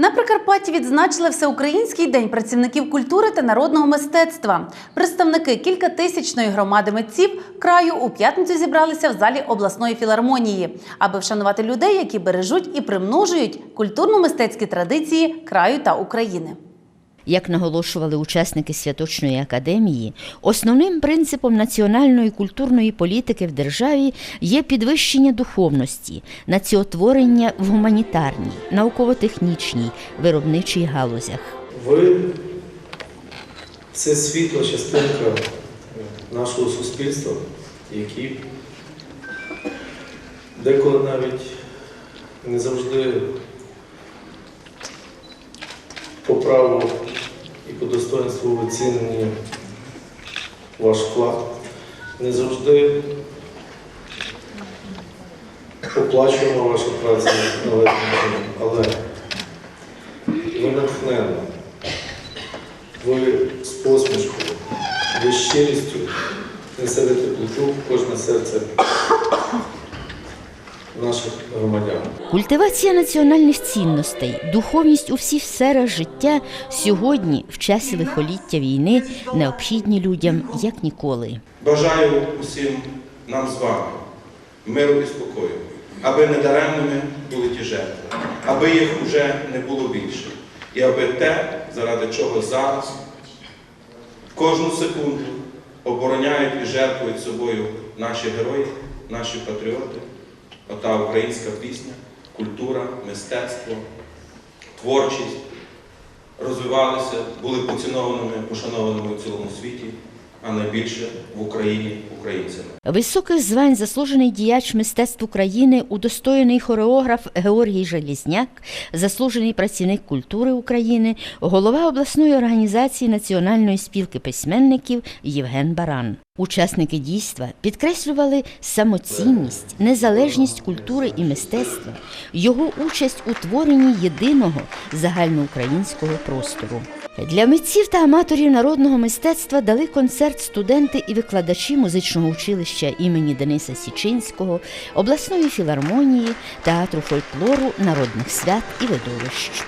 На Прикарпатті відзначили Всеукраїнський день працівників культури та народного мистецтва. Представники кількатисячної громади митців краю у п'ятницю зібралися в залі обласної філармонії, аби вшанувати людей, які бережуть і примножують культурно-мистецькі традиції краю та України. Як наголошували учасники святочної академії, основним принципом національної культурної політики в державі є підвищення духовності, націотворення в гуманітарній, науково-технічній, виробничій галузях. Ви це світла частинка нашого суспільства, які деколи навіть не завжди по праву і по достоинству оцінені ваш вклад, не завжди оплачуємо вашу працю належним але ви натхненно, ви з посмішкою, ви щирістю несете теплоту в кожне серце наших громадян. Культивація національних цінностей, духовність у всіх сферах життя сьогодні, в часі лихоліття війни, необхідні людям як ніколи. Бажаю усім нам з вами миру і спокою, аби недаремними були ті жертви, аби їх вже не було більше. І аби те, заради чого зараз, кожну секунду обороняють і жертвують собою наші герої, наші патріоти, ота українська пісня, культура, мистецтво, творчість розвивалися, були поцінованими, пошанованими в цілому світі, а найбільше в Україні українцями. Високих звань заслужений діяч мистецтв України, удостоєний хореограф Георгій Желізняк, заслужений працівник культури України, голова обласної організації Національної спілки письменників Євген Баран. Учасники дійства підкреслювали самоцінність, незалежність культури і мистецтва, його участь у творенні єдиного загальноукраїнського простору. Для митців та аматорів народного мистецтва дали концерт студенти і викладачі музичного училища імені Дениса Січинського, обласної філармонії, театру фольклору, народних свят і видовищ.